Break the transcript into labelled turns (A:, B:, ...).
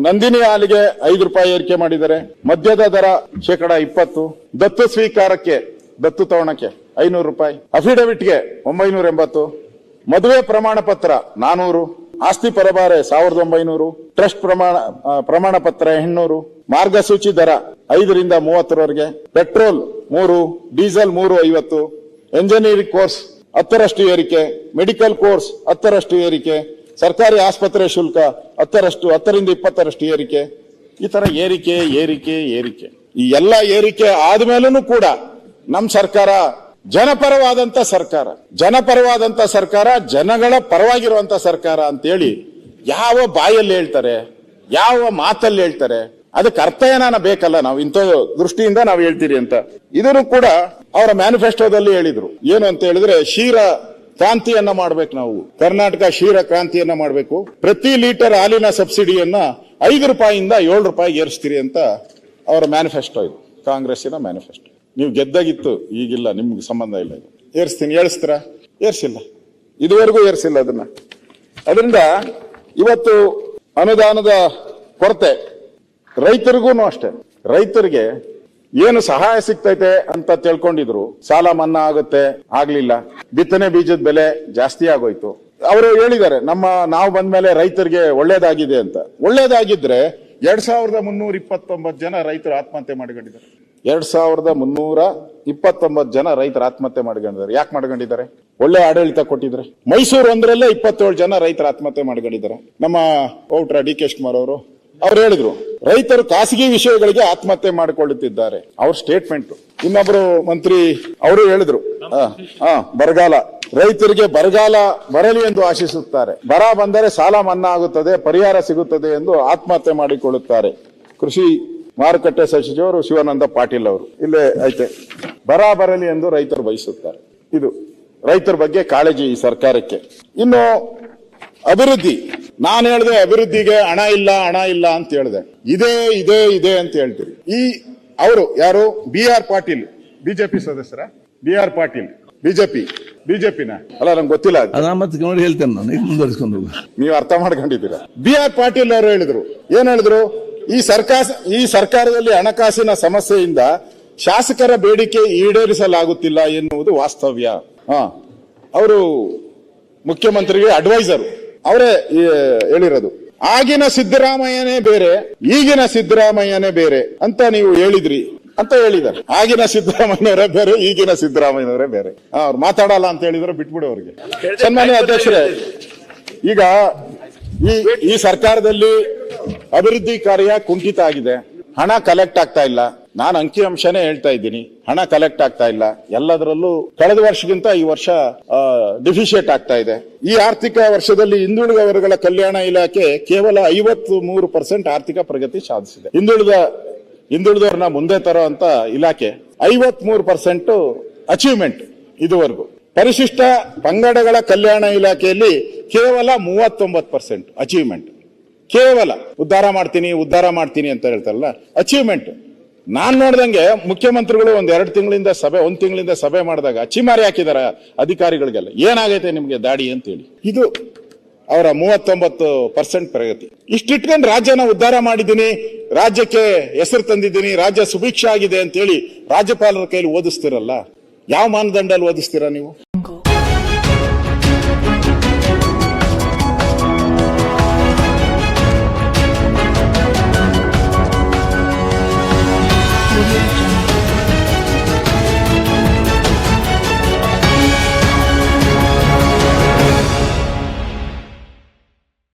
A: ನಂದಿನಿ ಹಾಲಿಗೆ ಐದು ರೂಪಾಯಿ ಏರಿಕೆ ಮಾಡಿದ್ದಾರೆ. ಮದ್ಯದ ದರ ಶೇಕಡ ಇಪ್ಪತ್ತು. ದತ್ತು ಸ್ವೀಕಾರಕ್ಕೆ, ದತ್ತು ತಗೊಳಕ್ಕೆ ಐನೂರು ರೂಪಾಯಿ. ಅಫಿಡವಿಟ್ಗೆ ಒಂಬೈನೂರ ಎಂಬತ್ತು. ಮದುವೆ ಪ್ರಮಾಣ ಪತ್ರ ನಾನೂರು. ಆಸ್ತಿ ಪರಭಾರೆ ಸಾವಿರದ ಒಂಬೈನೂರು. ಟ್ರಸ್ಟ್ ಪ್ರಮಾಣ ಪ್ರಮಾಣ ಪತ್ರ ಹೆಣ್ಣೂರು ಮಾರ್ಗಸೂಚಿ ದರ ಐದರಿಂದ ಮೂವತ್ತರವರೆಗೆ. ಪೆಟ್ರೋಲ್ ಮೂರು, ಡೀಸೆಲ್ ಮೂರು ಐವತ್ತು. ಎಂಜಿನಿಯರಿಂಗ್ ಕೋರ್ಸ್ ಹತ್ತರಷ್ಟು ಏರಿಕೆ. ಮೆಡಿಕಲ್ ಕೋರ್ಸ್ ಹತ್ತರಷ್ಟು ಏರಿಕೆ. ಸರ್ಕಾರಿ ಆಸ್ಪತ್ರೆ ಶುಲ್ಕ ಹತ್ತರಷ್ಟು, ಹತ್ತರಿಂದ ಇಪ್ಪತ್ತರಷ್ಟು ಏರಿಕೆ. ಈ ತರ ಏರಿಕೆ ಏರಿಕೆ ಏರಿಕೆ. ಈ ಎಲ್ಲ ಏರಿಕೆ ಆದ್ಮೇಲೂ ಕೂಡ ನಮ್ಮ ಸರ್ಕಾರ ಜನಪರವಾದಂತ ಸರ್ಕಾರ ಜನಪರವಾದಂತ ಸರ್ಕಾರ, ಜನಗಳ ಪರವಾಗಿರುವಂತ ಸರ್ಕಾರ ಅಂತೇಳಿ ಯಾವ ಬಾಯಲ್ಲಿ ಹೇಳ್ತಾರೆ, ಯಾವ ಮಾತಲ್ಲಿ ಹೇಳ್ತಾರೆ, ಅದಕ್ಕೆ ಅರ್ಥ ಏನಾನ ಬೇಕಲ್ಲ ನಾವು ಇಂಥ ದೃಷ್ಟಿಯಿಂದ ನಾವು ಹೇಳ್ತೀರಿ ಅಂತ. ಇದನ್ನು ಕೂಡ ಅವರ ಮ್ಯಾನಿಫೆಸ್ಟೋದಲ್ಲಿ ಹೇಳಿದ್ರು. ಏನು ಅಂತ ಹೇಳಿದ್ರೆ ಕ್ಷೀರ ಕ್ರಾಂತಿಯನ್ನ ಮಾಡ್ಬೇಕು ನಾವು. ಕರ್ನಾಟಕ ಶೀರ ಕ್ರಾಂತಿಯನ್ನ ಮಾಡಬೇಕು. ಪ್ರತಿ ಲೀಟರ್ ಹಾಲಿನ ಸಬ್ಸಿಡಿಯನ್ನ ಐದು ರೂಪಾಯಿಯಿಂದ ಏಳು ರೂಪಾಯಿಗೆ ಏರಿಸ್ತೀರಿ ಅಂತ ಅವರ ಮ್ಯಾನಿಫೆಸ್ಟೋ ಇದು. ಕಾಂಗ್ರೆಸ್ಸಿನ ಮ್ಯಾನಿಫೆಸ್ಟೋ. ನೀವು ಗೆದ್ದಾಗಿತ್ತು, ಈಗಿಲ್ಲ, ನಿಮ್ಗೆ ಸಂಬಂಧ ಇಲ್ಲ ಇದು. ಏರಿಸ್ತೀನಿ, ಏರಿಸ್ತೀರಾ? ಏರ್ಸಿಲ್ಲ. ಇದುವರೆಗೂ ಏರಿಸಿಲ್ಲ ಅದನ್ನ. ಅದರಿಂದ ಇವತ್ತು ಅನುದಾನದ ಕೊರತೆ ರೈತರಿಗೂ ಅಷ್ಟೇ. ರೈತರಿಗೆ ಏನು ಸಹಾಯ ಸಿಗ್ತೈತೆ ಅಂತ ತಿಳ್ಕೊಂಡಿದ್ರು. ಸಾಲ ಮನ್ನಾ ಆಗುತ್ತೆ, ಆಗ್ಲಿಲ್ಲ. ಬಿತ್ತನೆ ಬೀಜದ ಬೆಲೆ ಜಾಸ್ತಿ ಆಗೋಯ್ತು. ಅವರು ಹೇಳಿದ್ದಾರೆ, ನಮ್ಮ ನಾವು ಬಂದ್ಮೇಲೆ ರೈತರಿಗೆ ಒಳ್ಳೇದಾಗಿದೆ ಅಂತ. ಒಳ್ಳೇದಾಗಿದ್ರೆ ಎರಡ್ ಸಾವಿರದ ಮುನ್ನೂರ ಇಪ್ಪತ್ತೊಂಬತ್ತು ಜನ ರೈತರು ಆತ್ಮಹತ್ಯೆ ಮಾಡ್ಕೊಂಡಿದ್ದಾರೆ. ಎರಡ್ ಸಾವಿರದ ಮುನ್ನೂರ ಇಪ್ಪತ್ತೊಂಬತ್ತು ಜನ ರೈತರು ಆತ್ಮಹತ್ಯೆ ಮಾಡ್ಕೊಂಡಿದ್ದಾರೆ. ಯಾಕೆ ಮಾಡ್ಕೊಂಡಿದ್ದಾರೆ? ಒಳ್ಳೆ ಆಡಳಿತ ಕೊಟ್ಟಿದ್ರೆ. ಮೈಸೂರು ಒಂದರಲ್ಲೇ ಇಪ್ಪತ್ತೇಳು ಜನ ರೈತರು ಆತ್ಮಹತ್ಯೆ ಮಾಡ್ಕೊಂಡಿದ್ದಾರೆ. ನಮ್ಮ ಔಟ್ರ ಡಿ ಕೆ ಶಿವಕುಮಾರ್ ಅವರು. ಅವ್ರು ಹೇಳಿದ್ರು, ರೈತರು ಖಾಸಗಿ ವಿಷಯಗಳಿಗೆ ಆತ್ಮಹತ್ಯೆ ಮಾಡಿಕೊಳ್ಳುತ್ತಿದ್ದಾರೆ. ಅವ್ರ ಸ್ಟೇಟ್ಮೆಂಟ್ ಇನ್ನೊಬ್ರು ಮಂತ್ರಿ ಅವರು ಹೇಳಿದ್ರು ಬರಗಾಲ. ರೈತರಿಗೆ ಬರಗಾಲ ಬರಲಿ ಎಂದು ಆಶಿಸುತ್ತಾರೆ. ಬರ ಬಂದರೆ ಸಾಲ ಮನ್ನಾ ಆಗುತ್ತದೆ, ಪರಿಹಾರ ಸಿಗುತ್ತದೆ ಎಂದು ಆತ್ಮಹತ್ಯೆ ಮಾಡಿಕೊಳ್ಳುತ್ತಾರೆ. ಕೃಷಿ ಮಾರುಕಟ್ಟೆ ಸಚಿವರು ಶಿವಾನಂದ ಪಾಟೀಲ್ ಅವರು. ಇಲ್ಲೇ ಐತೆ. ಬರ ಬರಲಿ ಎಂದು ರೈತರು ಬಯಸುತ್ತಾರೆ. ಇದು ರೈತರ ಬಗ್ಗೆ ಕಾಳಜಿ ಈ ಸರ್ಕಾರಕ್ಕೆ. ಇನ್ನು ಅಭಿವೃದ್ಧಿ. ನಾನು ಹೇಳಿದೆ ಅಭಿವೃದ್ಧಿಗೆ ಹಣ ಇಲ್ಲ ಹಣ ಇಲ್ಲ ಅಂತ ಹೇಳಿದೆ. ಇದೇ ಇದೇ ಇದೆ ಅಂತ ಹೇಳ್ತೀರಿ. ಈ ಅವರು ಯಾರು? ಬಿ ಆರ್ ಪಾಟೀಲ್ ಬಿಜೆಪಿ ಸದಸ್ಯರ? ಬಿ ಆರ್ ಪಾಟೀಲ್ ಬಿಜೆಪಿ ಬಿಜೆಪಿನ? ಅಲ್ಲ ನಂಗೆ ಗೊತ್ತಿಲ್ಲ
B: ಮತ್ತೆ ನೋಡಿ ಹೇಳ್ತೇನೆ ನಾನು. ಮುಂದುವರಿಸ್ಕೊಂಡು
A: ನೀವು ಅರ್ಥ ಮಾಡ್ಕೊಂಡಿದ್ದೀರಾ? ಬಿ ಆರ್ ಪಾಟೀಲ್ ಅವರು ಹೇಳಿದ್ರು. ಏನ್ ಹೇಳಿದ್ರು? ಈ ಸರ್ಕಾರ ಈ ಸರ್ಕಾರದಲ್ಲಿ ಹಣಕಾಸಿನ ಸಮಸ್ಯೆಯಿಂದ ಶಾಸಕರ ಬೇಡಿಕೆ ಈಡೇರಿಸಲಾಗುತ್ತಿಲ್ಲ ಎನ್ನುವುದು ವಾಸ್ತವ್ಯ. ಹಾ. ಅವರು ಮುಖ್ಯಮಂತ್ರಿಗೆ ಅಡ್ವೈಸರ್ ಅವರೇ ಹೇಳಿರೋದು. ಆಗಿನ ಸಿದ್ದರಾಮಯ್ಯನೇ ಬೇರೆ, ಈಗಿನ ಸಿದ್ದರಾಮಯ್ಯನೇ ಬೇರೆ ಅಂತ ನೀವು ಹೇಳಿದ್ರಿ ಅಂತ ಹೇಳಿದ್ದಾರೆ. ಆಗಿನ ಸಿದ್ದರಾಮಯ್ಯನವರೇ ಬೇರೆ, ಈಗಿನ ಸಿದ್ದರಾಮಯ್ಯನವರೇ ಬೇರೆ. ಅವ್ರು ಮಾತಾಡಲ್ಲ ಅಂತ ಹೇಳಿದ್ರೆ ಬಿಟ್ಬಿಡು ಅವ್ರಿಗೆ. ಸನ್ಮಾನ್ಯ ಅಧ್ಯಕ್ಷರೇ, ಈಗ ಈ ಈ ಸರ್ಕಾರದಲ್ಲಿ ಅಭಿವೃದ್ಧಿ ಕಾರ್ಯ ಕುಂಠಿತ ಆಗಿದೆ. ಹಣ ಕಲೆಕ್ಟ್ ಆಗ್ತಾ ಇಲ್ಲ. ನಾನು ಅಂಕಿಅಂಶನೇ ಹೇಳ್ತಾ ಇದ್ದೀನಿ. ಹಣ ಕಲೆಕ್ಟ್ ಆಗ್ತಾ ಇಲ್ಲ. ಎಲ್ಲದರಲ್ಲೂ ಕಳೆದ ವರ್ಷಕ್ಕಿಂತ ಈ ವರ್ಷ ಡಿಫಿಷಿಯೇಟ್ ಆಗ್ತಾ ಇದೆ. ಈ ಆರ್ಥಿಕ ವರ್ಷದಲ್ಲಿ ಹಿಂದುಳಿದ ವರ್ಗಗಳ ಕಲ್ಯಾಣ ಇಲಾಖೆ ಕೇವಲ ಐವತ್ತು ಮೂರು ಪರ್ಸೆಂಟ್ ಆರ್ಥಿಕ ಪ್ರಗತಿ ಸಾಧಿಸಿದೆ. ಹಿಂದುಳಿದ, ಹಿಂದುಳಿದವ್ರನ್ನ ಮುಂದೆ ತರೋ ಅಂತ ಇಲಾಖೆ ಐವತ್ ಮೂರು ಪರ್ಸೆಂಟ್ ಅಚೀವ್ಮೆಂಟ್ ಇದುವರೆಗೂ. ಪರಿಶಿಷ್ಟ ಪಂಗಡಗಳ ಕಲ್ಯಾಣ ಇಲಾಖೆಯಲ್ಲಿ ಕೇವಲ ಮೂವತ್ತೊಂಬತ್ತು ಪರ್ಸೆಂಟ್ ಅಚೀವ್ಮೆಂಟ್ ಕೇವಲ ಉದ್ಧಾರ ಮಾಡ್ತೀನಿ ಉದ್ಧಾರ ಮಾಡ್ತೀನಿ ಅಂತ ಹೇಳ್ತಾರಲ್ಲ ಅಚೀವ್ಮೆಂಟ್ ನಾನ್ ನೋಡ್ದಂಗೆ ಮುಖ್ಯಮಂತ್ರಿಗಳು ಒಂದ್ ಎರಡು ತಿಂಗಳಿಂದ ಸಭೆ, ಒಂದ್ ತಿಂಗಳಿಂದ ಸಭೆ ಮಾಡಿದಾಗ ಅಚ್ಚಿಮಾರಿ ಹಾಕಿದಾರ ಅಧಿಕಾರಿಗಳಿಗೆಲ್ಲ. ಏನಾಗೈತೆ ನಿಮ್ಗೆ ದಾಡಿ ಅಂತೇಳಿ? ಇದು ಅವರ ಮೂವತ್ತೊಂಬತ್ತು ಪರ್ಸೆಂಟ್ ಪ್ರಗತಿ. ಇಷ್ಟಿಟ್ಕೊಂಡು ರಾಜ್ಯನ ಉದ್ಧಾರ ಮಾಡಿದ್ದೀನಿ, ರಾಜ್ಯಕ್ಕೆ ಹೆಸರು ತಂದಿದ್ದೀನಿ, ರಾಜ್ಯ ಸುಭಿಕ್ಷ ಆಗಿದೆ ಅಂತೇಳಿ ರಾಜ್ಯಪಾಲರ ಕೈಲಿ ಓದಿಸ್ತಿರಲ್ಲ? ಯಾವ ಮಾನದಂಡಲ್ಲಿ ಓದಿಸ್ತೀರಾ ನೀವು?